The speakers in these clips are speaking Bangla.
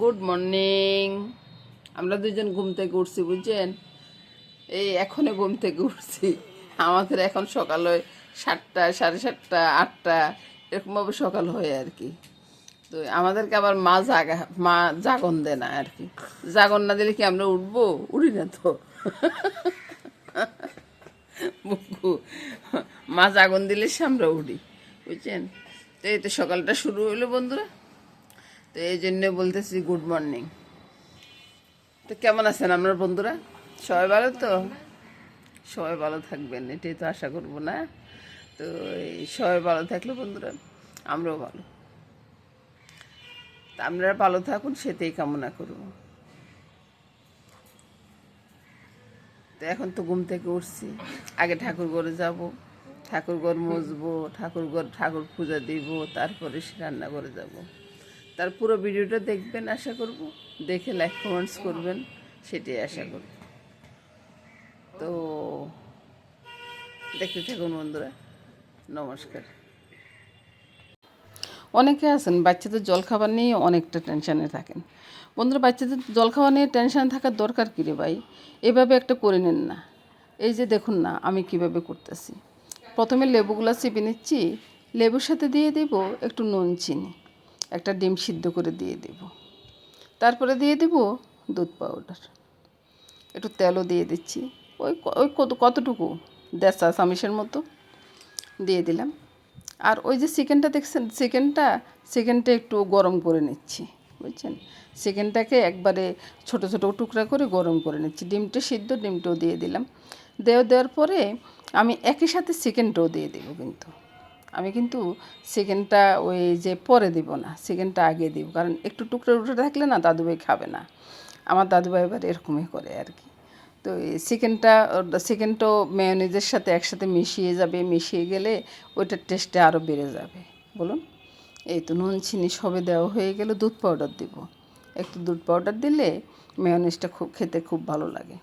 গুড মর্নিং আমরা দুজন ঘুম থেকে উঠছি, বুঝছেন? এই এখনই ঘুম থেকে উঠছি। আমাদের এখন সকাল হয় সাতটা, সাড়ে সাতটা, আটটা, এরকমভাবে সকাল হয় আর কি। তো আমাদেরকে আবার মা জাগা, মা জাগন দেয় না আর কি। জাগন না দিলে কি আমরা উঠবো? উঠি না তো। মা জাগন দিলে সে আমরা উঠি, বুঝছেন? তো এই তো সকালটা শুরু হইল বন্ধুরা। তো এই জন্য বলতেছি গুড মর্নিং তো কেমন আছেন আপনার বন্ধুরা? সবাই ভালো তো? সবাই ভালো থাকবেন, এটাই তো আশা করব, না? তো সবাই ভালো থাকলে বন্ধুরা, আমরাও ভালো। তা আপনারা ভালো থাকুন, সেটাই কামনা করব। তো এখন তো ঘুম থেকে উঠছি, আগে ঠাকুর ঘরে যাব, ঠাকুর ঘর মুছবো, ঠাকুর ঘর, ঠাকুর পূজা দিব, তারপরে সে রান্না করে যাব। তার পুরো ভিডিওটা দেখবেন, আশা করব। দেখে লাইক কমেন্টস করবেন, সেটাই আশা করব। তো দেখতে থাকুন বন্ধুরা, নমস্কার। অনেকে আছেন, বাচ্চাদের জল খাবার নিয়ে অনেকটা টেনশানে থাকেন। বন্ধুরা, বাচ্চাদের জল খাওয়া নিয়ে টেনশন থাকার দরকার কী রে ভাই? এভাবে একটা করে নেন না। এই যে দেখুন না, আমি কীভাবে করতেছি। প্রথমে লেবুগুলো চিপে নিচ্ছি, লেবুর সাথে দিয়ে দেব একটু নুন, চিনি। একটা ডিম সিদ্ধ করে দিয়ে দেব। তারপরে দিয়ে দেব দুধ পাউডার একটু তেলও দিয়ে দিচ্ছি। ওই ওই কত, কতটুকু? দেড় চা মতো দিয়ে দিলাম। আর ওই যে চিকেনটা দেখছেন, চিকেনটা চিকেনটা একটু গরম করে নিচ্ছি, বুঝছেন? চিকেনটাকে একবারে ছোট ছোট টুকরা করে গরম করে নিচ্ছি। ডিমটা সিদ্ধ, ডিমটাও দিয়ে দিলাম। দেওয়া দেওয়ার পরে আমি একই সাথে চিকেনটাও দিয়ে দেবো কিন্তু। আমি কিন্তু চিকেনটা ওই যে পরে দিব না চিকেনটা আগে দিব। কারণ একটু টুকরো টুকরো থাকলে না দাদুভাই খাবে না। আমার দাদুভাই এবার এরকমই করে আর কি তো চিকেনটা চিকেনটাও মেয়নিজের সাথে একসাথে মিশিয়ে যাবে, মিশিয়ে গেলে ওইটার টেস্টটা আরও বেড়ে যাবে। বলুন? এই তো নুন, চিনি সবে দেওয়া হয়ে গেলে দুধ পাউডার দিব। একটু দুধ পাউডার দিলে মেয়নিজটা খুব খেতে খুব ভালো লাগে।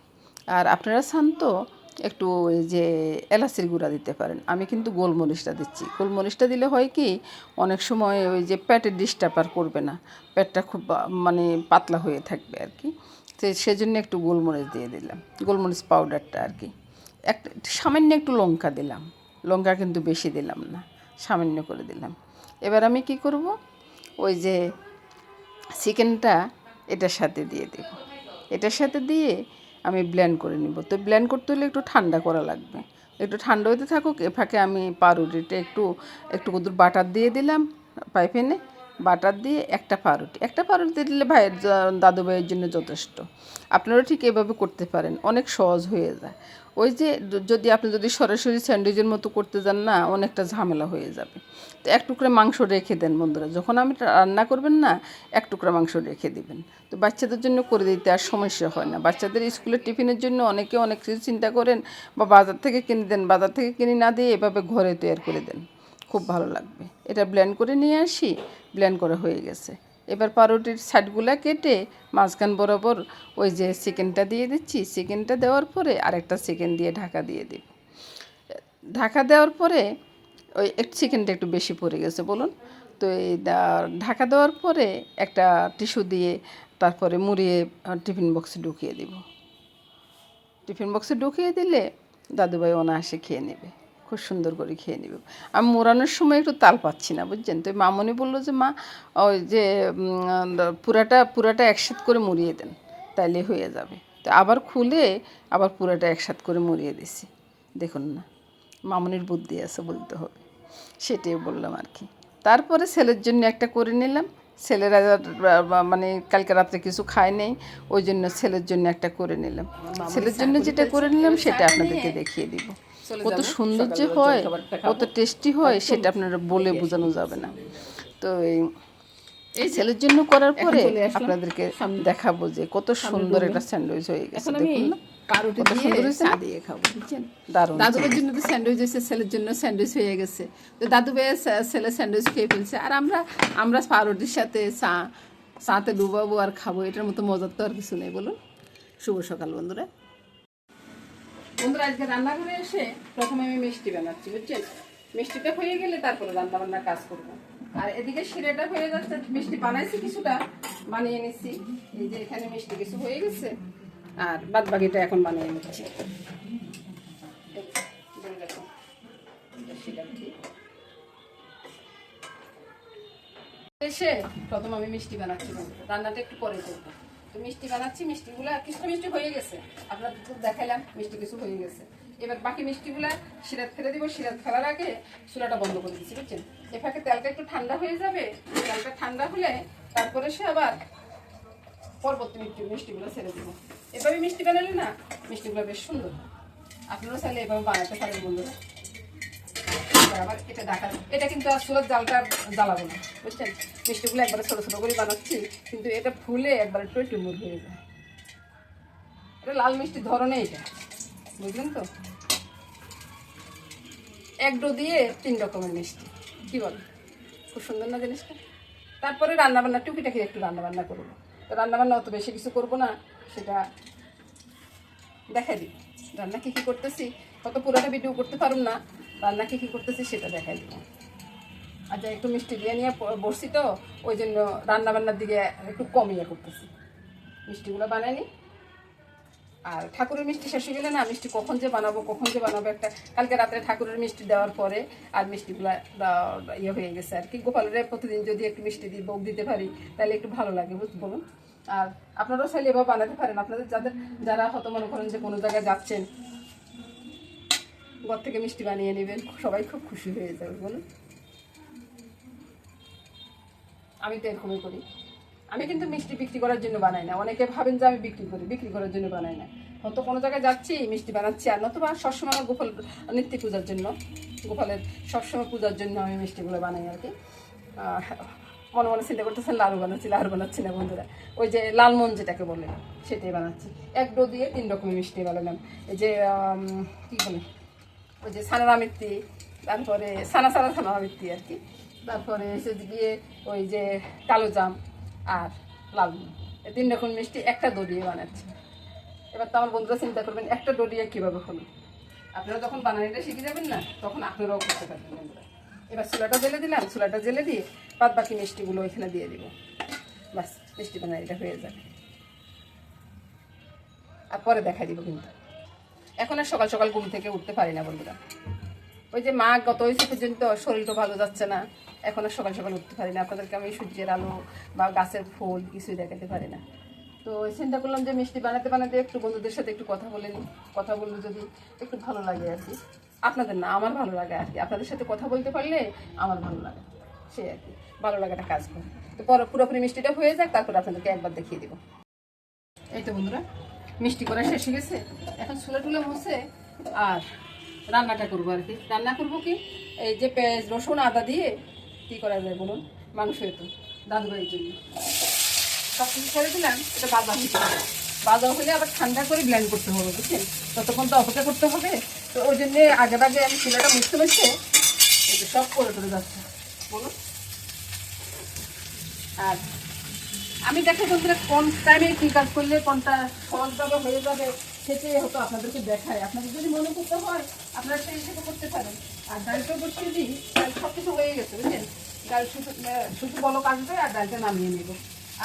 আর আপনারা চান তো একটু ওই যে এলাচির গুঁড়া দিতে পারেন। আমি কিন্তু গোলমরিচটা দিচ্ছি। গোলমরিচটা দিলে হয় কি, অনেক সময় ওই যে পেটের ডিস্টার্ব আর করবে না। পেটটা খুব মানে পাতলা হয়ে থাকবে আর কি। তো সেজন্য একটু গোলমরিচ দিয়ে দিলাম। গোলমরিচ পাউডারটা আর কি। একটা সামান্য একটু লঙ্কা দিলাম। লঙ্কা কিন্তু বেশি দিলাম না, সামান্য করে দিলাম। এবার আমি কি করব? ওই যে চিকেনটা এটার সাথে দিয়ে দেব। এটার সাথে দিয়ে আমি ব্লেন্ড করে নিব। তো ব্লেন্ড করতে হলে একটু ঠান্ডা করা লাগবে। একটু ঠান্ডা হতে থাকুক, এ ফাঁকে আমি পাউরুটিটা একটু একটু কুদুর বাটার দিয়ে দিলাম পাইপেনে বাটার দিয়ে একটা পাউরুটি। একটা পাউরুটি দিলে ভাইয়ের দাদু ভাইয়ের জন্য যথেষ্ট। আপনারা ঠিক এভাবে করতে পারেন, অনেক সহজ হয়ে যায়। ওই যে যদি আপনি যদি সরাসরি স্যান্ডউইচের মতো করতে যান না, অনেকটা ঝামেলা হয়ে যাবে। তো এক টুকরা মাংস রেখে দেন বন্ধুরা। যখন আমি রান্না করবেন না, এক টুকরা মাংস রেখে দিবেন। তো বাচ্চাদের জন্য করে দিতে আর সমস্যা হয় না। বাচ্চাদের স্কুলের টিফিনের জন্য অনেকে অনেক কিছু চিন্তা করেন বা বাজার থেকে কিনে দেন। বাজার থেকে কিনে না দিয়ে এভাবে ঘরে তৈরি করে দেন। খুব ভালো লাগবে। এটা ব্লেন্ড করে নিয়ে আসি ব্লেন্ড করা হয়ে গেছে। এবার পাউরুটির সাইডগুলো কেটে মাঝখান বরাবর ওই যে চিকেনটা দিয়ে দিচ্ছি, চিকেনটা দেওয়ার পরে আরেকটা চিকেন দিয়ে ঢাকা দিয়ে দিব। ঢাকা দেওয়ার পরে ওই একটু চিকেনটা একটু বেশি পড়ে গেছে বলুন। তো এই ঢাকা দেওয়ার পরে একটা টিস্যু দিয়ে তারপরে মুড়িয়ে টিফিন বক্সে ঢুকিয়ে দিব। টিফিন বক্সে ঢুকিয়ে দিলে দাদুভাই অনায়াসে খেয়ে নেবে। খুব সুন্দর করে খেয়ে নেবে। আমি মোড়ানোর সময় একটু তাল পাচ্ছি না বুঝছেন? তো মামনি বলল যে মা ওই যে পুরাটা পুরাটা একসাথে করে মুড়িয়ে দেন তাইলে হয়ে যাবে। তো আবার খুলে আবার পুরাটা একসাথে করে মুড়িয়ে দিছি। দেখুন না মামনির বুদ্ধি আছে বলতে হবে সেটাই বললাম আর কি। তারপরে ছেলের জন্য একটা করে নিলাম। ছেলেরা মানে কালকে রাত্রে কিছু খায় নেই ওই জন্য ছেলের জন্য একটা করে নিলাম। ছেলের জন্য যেটা করে নিলাম সেটা আপনাদেরকে দেখিয়ে দিব। কত সুন্দর যে হয় কত টেস্টি হয় সেটা আপনারা বলে বোঝানো যাবে না। তো এই এই ছেলের জন্য করার পরে আপনাদেরকে দেখাবো যে কত সুন্দর একটা স্যান্ডউইচ হয়ে গেছে দেখুন না। পাউরুটি দিয়ে চা দিয়ে খাব বুঝছেন? দারুণ দাদুবের জন্য তো স্যান্ডউইচ হয়েছে ছেলের জন্য স্যান্ডউইচ হয়ে গেছে। তো দাদু ছেলে স্যান্ডউইচ খেয়ে ফেলছে। আর আমরা আমরা পাউরুটির সাথে চা চাতে ডুবাবো আর খাব এটার মতো মজার তো আর কিছু নেই বলুন। শুভ সকাল বন্ধুরা। বন্ধুরা, আজকে রান্নাঘরে এসে প্রথমে আমি মিষ্টি বানাচ্ছি, বুঝছেন? মিষ্টিটা হয়ে গেলে তারপরে রান্না বান্নার কাজ করব। আর এদিকে শিরাটা হয়ে যাচ্ছে, মিষ্টি বানাইছি কিছুটা, বানিয়ে নিচ্ছি। এই যে এখানে মিষ্টি কিছু হয়ে গেছে, আর বাদ বাকিটা এখন বানিয়ে নিচ্ছি। এসে প্রথম আমি মিষ্টি বানাচ্ছি রান্নাটা একটু পরে করব। তো মিষ্টি বানাচ্ছি, মিষ্টিগুলা কিছুটা মিষ্টি হয়ে গেছে। আপনার তো দেখাইলাম, মিষ্টি কিছু হয়ে গেছে। এবার বাকি মিষ্টিগুলা সিরাত ফেলে দিব, সিরাত ফেলার আগে চুলাটা বন্ধ করে দিচ্ছি, বুঝছেন? এ ফাঁকে তেলটা একটু ঠান্ডা হয়ে যাবে, তেলটা ঠান্ডা হলে তারপরে সে আবার পরবর্তী মিষ্টি মিষ্টিগুলো ছেড়ে দেবো। এভাবে মিষ্টি বানালে না, মিষ্টিগুলো বেশ সুন্দর। আপনারা চাইলে এভাবে বানাতে পারেন বন্ধুরা। আবার এটা ঢাকা এটা কিন্তু আর চুলার জালটা জ্বালাবো না, বুঝছেন? মিষ্টিগুলো একবারে ছোটো ছোটো করে বানাচ্ছি, কিন্তু এটা ফুলে একবারে টুমুর হয়ে যায়। এটা লাল মিষ্টির ধরনে এটা, বুঝলেন তো? এক ডো দিয়ে তিন রকমের মিষ্টি, কি বল? খুব সুন্দর না জিনিসটা? তারপরে রান্নাবান্না, টুকিটাকি একটু রান্নাবান্না করব। তো রান্নাবান্না অত বেশি কিছু করব না, সেটা দেখাই দিই। রান্না কী কী করতেছি? কত পুরোটা ভিডিও করতে পারুম না রান্না কী করতেছি সেটা দেখাই দিব। যা একটু মিষ্টি দিয়ে নিয়ে বসছি তো, ওই জন্য রান্না বান্নার দিকে একটু কম ইয়ে করতেছি। মিষ্টিগুলো বানাইনি আর ঠাকুরের মিষ্টি শেষ হয়ে গেলে না, মিষ্টি কখন যে বানাবো, কখন যে বানাবো একটা, কালকে রাত্রে ঠাকুরের মিষ্টি দেওয়ার পরে আর মিষ্টিগুলো ইয়ে হয়ে গেছে আর কি। গোপালের প্রতিদিন যদি একটু মিষ্টি দিই, ভোগ দিতে পারি, তাহলে একটু ভালো লাগে, বুঝ- বলুন। আর আপনারাও চাইলে এবার বানাতে পারেন। আপনাদের যাদের, যারা হয়তো মনে করেন যে কোনো জায়গায় যাচ্ছেন ঘর থেকে মিষ্টি বানিয়ে নেবেন। সবাই খুব খুশি হয়ে যাবে বলুন। আমি তো এরকমই করি। আমি কিন্তু মিষ্টি বিক্রি করার জন্য বানাই না। অনেকে ভাবেন যে আমি বিক্রি করি, বিক্রি করার জন্য বানাই না। হয়তো কোনো জায়গায় যাচ্ছি, মিষ্টি বানাচ্ছি, আর নতুবা সবসময় আমার গোপাল, নিত্য পূজার জন্য, গোপালের সবসময় পূজার জন্য আমি মিষ্টিগুলো বানাই আর কি। মনে মনে চিন্তা করতেছেন, লাড়ু বানাচ্ছি লাড়ু বানাচ্ছি না বন্ধুরা। ওই যে লালমন যেটাকে বলে, সেটাই বানাচ্ছি। এক ডো দিয়ে তিন রকমের মিষ্টি বানালাম। এই যে কী বলে? ওই যে সানারা মিত্তি, তারপরে সানা সানা সানারা মিত্তি আর কি। তারপরে এসে গিয়ে ওই যে কালো জাম আর লাল তিন রকম মিষ্টি একটা দড়িয়ে বানাচ্ছে। এবার তো আমার বন্ধুরা চিন্তা করবেন, একটা দড়িয়ে কীভাবে হলো? আপনারা যখন বানানিটা শিখে যাবেন না, তখন আপনারাও করতে পারবেন বন্ধুরা। এবার চুলাটা জেলে দিলাম, চুলাটা জেলে দিয়ে বাদ বাকি মিষ্টিগুলো এখানে দিয়ে দিব। বাস মিষ্টি বানানিটা হয়ে যাবে। আর পরে দেখাই দিব কিন্তু। এখন আর সকাল সকাল ঘুম থেকে উঠতে পারি না, বন্ধুরা। ওই যে মা গত হয়েছে পর্যন্ত শরীরটা ভালো যাচ্ছে না। এখন আর সকাল সকাল উঠতে পারি না। আপনাদেরকে আমি সূর্যের আলো বা গাছের ফুল কিছুই দেখাতে পারি না। তো চিন্তা করলাম যে মিষ্টি বানাতে বানাতে একটু বন্ধুদের সাথে একটু কথা বলে নিই কথা বললে যদি একটু ভালো লাগে আর কি। আপনাদের না, আমার ভালো লাগে আর কি। আপনাদের সাথে কথা বলতে পারলে আমার ভালো লাগে। সে আর কি। ভালো লাগাটা কাজ করে। তো পরে পুরোপুরি মিষ্টিটা হয়ে যাক, তারপর আপনাদেরকে একবার দেখিয়ে দেবো। এই তো বন্ধুরা মিষ্টি করা শেষ হয়ে গেছে। এখন চুলা টুলা মুছে আর রান্নাটা করব আর কি। রান্না করব কি? এই যে পেঁয়াজ, রসুন, আদা দিয়ে কী করা যায় বলুন? মাংস এতো দাদু ভাইয়ের জন্য। সব কিছু করে দিলাম, এটা বাজা হতে হবে বাজা হলে আবার ঠান্ডা করে ব্ল্যান্ড করতে হবে, বুঝছেন? ততক্ষণ তো অপেক্ষা করতে হবে। তো ওই জন্যে আগে আগে আমি চুলাটা মুছতে এই সব করে করে যাচ্ছে। বলুন। আর আমি দেখে বন্ধুরা, কোন টাইমে কী কাজ করলে কোনটা সহজভাবে হয়ে যাবে সেটাই হতো আপনাদেরকে দেখায়। আপনাদের যদি মনে করতে হয়, আপনারা সেই হিসেবে করতে পারেন। আর ডালটা বসিয়ে দিই ডাল সব কিছু হয়ে গেছে, বুঝলেন? ডাল শুধু শুধু বলো কাটবে আর ডালটা নামিয়ে নেব।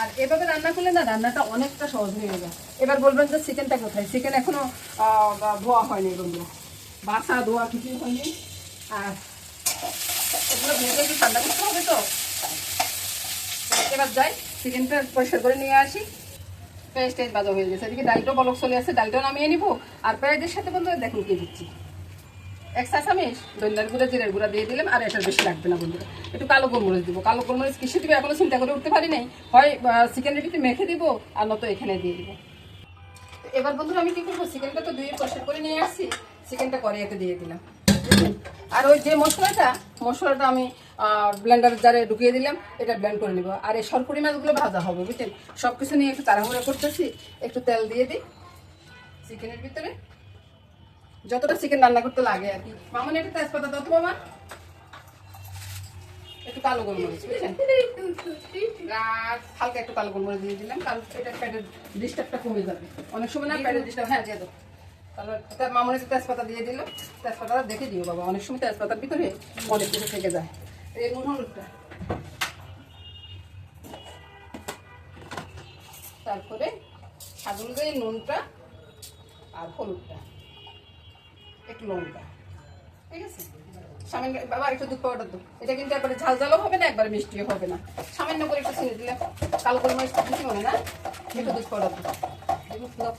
আর এভাবে রান্না করলে না, রান্নাটা অনেকটা সহজ হয়ে যায়। এবার বলবেন যে চিকেনটা কোথায়? চিকেন এখনও ধোয়া হয়নি বন্ধুরা। বাসা ধোয়া কিছুই হয়নি। আর এগুলো ভেজে ঠান্ডা করতে হবে তো? এবার যাই চিকেনটা পরিষ্কার করে নিয়ে আসি। পেঁয়াজ টেজ বাজা হয়ে গেছে। এদিকে ডালটাও বলক চলে আসে ডালটাও নামিয়ে নিব। আর পেঁয়াজের সাথে বন্ধুরা দেখুন কি দিচ্ছি। এক চা চামিচ দইনার গুঁড়া, জিরের গুঁড়া দিয়ে দিলাম, আর এটার বেশি লাগবে না বন্ধুরা। একটু কালো গোলমরিচ দিব। কালো গোলমরিচ কিসে দিব এখনও চিন্তা করে উঠতে পারি নাই। হয় চিকেনের ভিতরে মেখে দিব, আর নয়তো এখানে দিয়ে দিব। এবার বন্ধুরা আমি কি করব? চিকেনটা তো ধুয়ে পরিষ্কার করে নিয়ে আসছি। চিকেনটা কড়াইতে দিয়ে দিলাম। আর ওই যে মশলাটা মশলাটা আমি ব্লেন্ডার জারে ঢুকিয়ে দিলাম, এটা ব্লেন্ড করে নিব। আর এই সরপুরি মাছগুলো ভাজা হবে, বুঝলেন? সব কিছু নিয়ে একটু তাড়াহুড়া করতেছি, একটু তেল দিয়ে দিই। চিকেনের ভিতরে। যতটা চিকেন রান্না করতে লাগে আর কি। মামনি, একটা তেজপাতা দাও তো মামা। একটু কালো গোলমরিচ বুঝছেন আর হালকা একটু কালো গোলমরিচ দিয়ে দিলাম, কারণ এটা পেটের ডিস্টার্বটা কমে যাবে। অনেক সময় না পেটের ডিস্টার্ব হ্যাঁ দিয়ে তারপর তেজপাতা দিয়ে দিল। তেজপাতাটা দেখে দিও বাবা, অনেক সময় তেজপাতার ভিতরে থেকে যায়। এই নুন হলুদটা। তারপরে ছাগলের এই নুনটা আর হলুদটা, একটু লঙ্কা। ঠিক আছে? সামান্য, বাবা, একটু দুধ পাউডার দাও। এটা কিন্তু একবারে ঝাল ঝালও হবে না, একবারে মিষ্টিও হবে না। সামান্য করে একটু চিনি দিলে কালো করে বেশি হবে না? একটু দুধ পাউডার দাও দেখুন, দাও।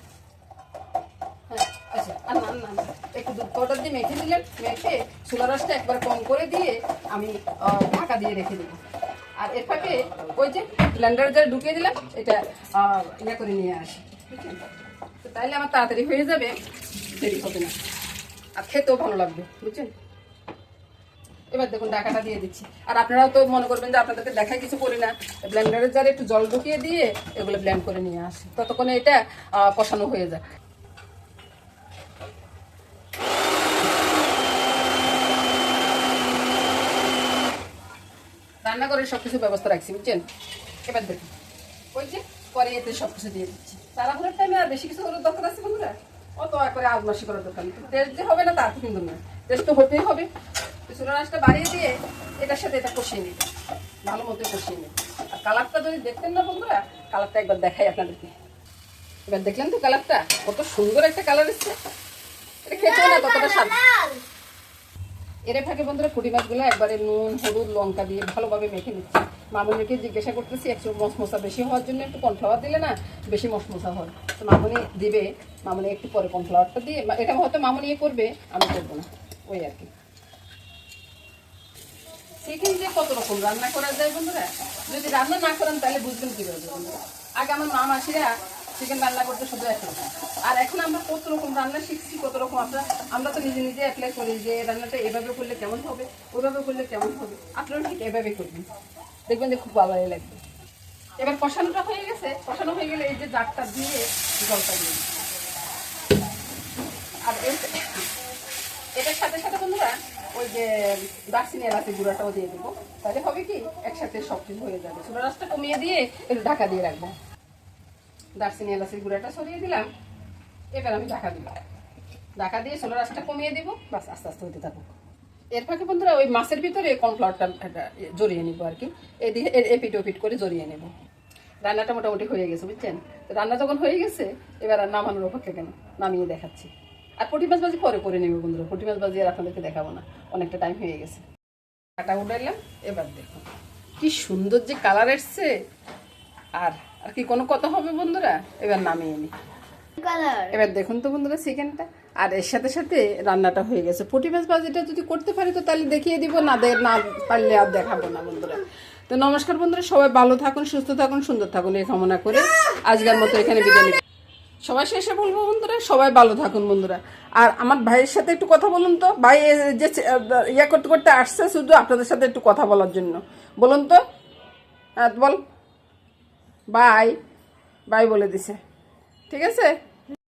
হ্যাঁ আচ্ছা আর না না। একটু দুধ পাউডার দিয়ে মেখে দিলেন মেখে চুলা রসটা একবার কম করে দিয়ে আমি ঢাকা দিয়ে রেখে দেবো। আর এর ফাঁকে ওই যে ব্লেন্ডারে যা ঢুকিয়ে দিলাম, এটা ইয়ে করে নিয়ে আসি। তো তাইলে আমার তাড়াতাড়ি হয়ে যাবে, দেরি হবে না। আর খেতেও ভালো লাগবে, বুঝছেন? এবার দেখুন ডাকাটা দিয়ে দিচ্ছি। আর আপনারাও তো মনে করবেন যে আপনাদেরকে দেখাই কিছু করি না। ব্লেন্ডারের জারে একটু জল ঢুকিয়ে দিয়ে এগুলো ব্লেন্ড করে নিয়ে আসি। ততক্ষণে এটা কষানো হয়ে যায় রান্না করে সব কিছু ব্যবস্থা রাখছি, বুঝছেন? এবার দেখুন। ওই যে পরে এতে সব কিছু দিয়ে দিচ্ছি। তাড়াহুড়োর টাইমে আর বেশি কিছু করার দরকার আছে বন্ধুরা? অত করে আজমাসি করার দরকার টেস্ট যে হবে না তা কিন্তু না টেস্ট তো হতেই হবে। চুলা রাসটা বাড়িয়ে দিয়ে এটার সাথে এটা কষিয়ে নিই। ভালো মতো কষিয়ে নিই। আর কালারটা যদি দেখতেন না বন্ধুরা, কালারটা একবার দেখাই আপনাদেরকে। এবার দেখলেন তো কালারটা? কত সুন্দর একটা কালার এসছে। এটা খেতেও না ততটা স্বাদ। এর ফাঁকে বন্ধুরা পুঁটি মাছগুলো একবারে নুন, হলুদ, লঙ্কা দিয়ে ভালোভাবে মেখে নিচ্ছি। মামুনিকে জিজ্ঞাসা করতেছি, একটু মশমশা বেশি হওয়ার জন্য একটু কর্নফ্লাওয়ার দিলে না বেশি মশমশা হয়? তো মামুনি দিবে, মামুনি একটু পরে কর্নফ্লাওয়ারটা দিয়ে এটা হয়তো মামুনি ইয়ে করবে, আমি করব না। ওই আর কি। চিকেন যে কত রকম রান্না করা যায় বন্ধুরা? যদি রান্না না করেন তাহলে বুঝবেন কীভাবে আগে আমার মা মাসিরা চিকেন রান্না করতে শুধু একরকম আর এখন আমরা কত রকম রান্না শিখছি, কত রকম আমরা আমরা তো নিজে নিজে অ্যাপ্লাই করি যে রান্নাটা এভাবে করলে কেমন হবে ওইভাবে করলে কেমন হবে। আপনারা ঠিক এভাবে করবেন। দেখবেন যে খুব ভালোই লাগবে। এবার কষানোটা হয়ে গেছে। কষানো হয়ে গেলে এই যে জাগটা দিয়ে জলটা দিয়ে। আর এটার সাথে সাথে বন্ধুরা, ওই যে দার্সিনি এলাচি গুঁড়াটাও দিয়ে দেবো। তাহলে হবে কি, একসাথে সব কিছু হয়ে যাবে। ছোটো রাসটা কমিয়ে দিয়ে একটু ঢাকা দিয়ে রাখব। দার্সিনি এলাচির গুঁড়াটা সরিয়ে দিলাম। এবার আমি ঢাকা দিলাম ঢাকা দিয়ে ছোটো রাসটা কমিয়ে দেবো বাস আস্তে আস্তে হতে থাকুক। এর ফাঁকে বন্ধুরা, ওই মাছের ভিতরে কর্নফ্লাওয়ারটা জড়িয়ে নিবো আর কি। এদিকে এপিট ওপিট করে জড়িয়ে নেব। রান্নাটা মোটামুটি হয়ে গেছে, বুঝছেন? রান্না যখন হয়ে গেছে, এবার আর নামানোর অপেক্ষা কেন? নামিয়ে দেখাচ্ছি। আর পুঁটি মাছ বাজি পরে করে নেবে বন্ধুরা। পুঁটি মাছ বাজি আর আপনাদেরকে দেখাবো না। অনেকটা টাইম হয়ে গেছে। কাটা উঠাইলাম, এবার দেখুন। কি সুন্দর যে কালার এসছে। আর আর কি কোনো কথা হবে বন্ধুরা? এবার নামিয়ে নি। এবার দেখুন তো বন্ধুরা চিকেনটা। আর এর সাথে সাথে রান্নাটা হয়ে গেছে। পুঁটি মাছ ভাজিটা যদি করতে পারি তো তাহলে দেখিয়ে দিব না না পারলে আর দেখাবো না বন্ধুরা। তো নমস্কার বন্ধুরা সবাই ভালো থাকুন সুস্থ থাকুন সুন্দর থাকুন এই কামনা করে আজকের মতো এখানে বিদায় নিব সবাই শেষে বলব বন্ধুরা সবাই ভালো থাকুন বন্ধুরা। আর আমার ভাইয়ের সাথে একটু কথা বলুন তো। ভাই যে ইয়া করতে করতে আসছে শুধু আপনাদের সাথে একটু কথা বলার জন্য। বলুন তো। হ্যাঁ বল। বাই বাই বলে দিছে। ঠিক আছে?